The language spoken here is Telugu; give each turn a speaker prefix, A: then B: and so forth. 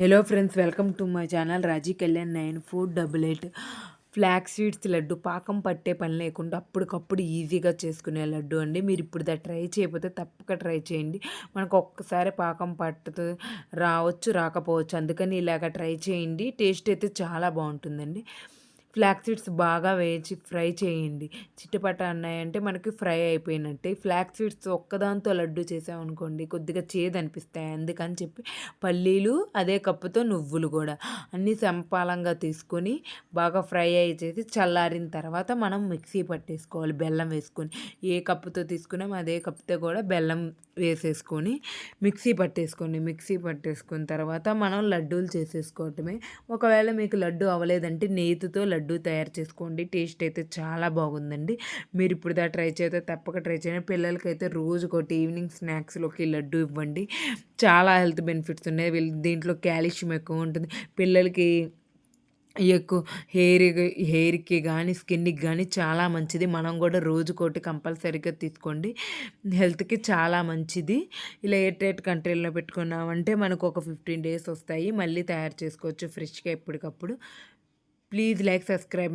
A: Hello friends welcome to my channel Raji Kalyan nine four double eight flax seeds laddu పాకం పట్టే పని లేకుండా అప్పటికప్పుడు ఈజీగా చేసుకునే లడ్డు అండి. మీరు ఇప్పుడు దా ట్రై చేయకపోతే తప్పక ట్రై చేయండి. మనకు ఒక్కసారి పాకం పట్టుతూ రావచ్చు రాకపోవచ్చు. అందుకని ఇలాగ ట్రై చేయండి. టేస్ట్ అయితే చాలా బాగుంటుందండి. ఫ్లాక్ సీడ్స్ బాగా వేయించి ఫ్రై చేయండి. చిట్టపట అన్నాయంటే మనకి ఫ్రై అయిపోయినట్టే. ఫ్లాక్ సీడ్స్ ఒక్కదాంతో లడ్డు చేసామనుకోండి కొద్దిగా చేదు అనిపిస్తాయి అందుకని చెప్పి పల్లీలు అదే కప్పుతో నువ్వులు కూడా అన్నీ సంపాలంగా తీసుకొని బాగా ఫ్రై అయ్యేసి చల్లారిన తర్వాత మనం మిక్సీ పట్టేసుకోవాలి. బెల్లం వేసుకొని ఏ కప్పుతో తీసుకున్నాం అదే కప్పుతో కూడా బెల్లం వేసేసుకొని మిక్సీ పట్టేసుకోండి. మిక్సీ పట్టేసుకున్న తర్వాత మనం లడ్డూలు చేసేసుకోవటమే. ఒకవేళ మీకు లడ్డు అవ్వలేదంటే నేతితో లడ్డు లడ్డు తయారు చేసుకోండి. టేస్ట్ అయితే చాలా బాగుందండి. మీరు ఇప్పుడు దా ట్రై చేస్తే తప్పక ట్రై చేయండి. పిల్లలకైతే ఒకటి ఈవినింగ్ స్నాక్స్లోకి లడ్డు ఇవ్వండి. చాలా హెల్త్ బెనిఫిట్స్ ఉన్నాయి. వీళ్ళు దీంట్లో క్యాల్షియం ఎక్కువ ఉంటుంది. పిల్లలకి ఎక్కువ హెయిర్ హెయిర్కి కానీ స్కిన్కి కానీ చాలా మంచిది. మనం కూడా రోజుకోటి కంపల్సరీగా తీసుకోండి. హెల్త్కి చాలా మంచిది. ఇలా ఎయిట్ ఎయిట్ కంట్రీలో పెట్టుకున్నామంటే మనకు ఒక ఫిఫ్టీన్ డేస్ వస్తాయి. మళ్ళీ తయారు చేసుకోవచ్చు ఫ్రెష్గా ఎప్పటికప్పుడు. Please like, subscribe.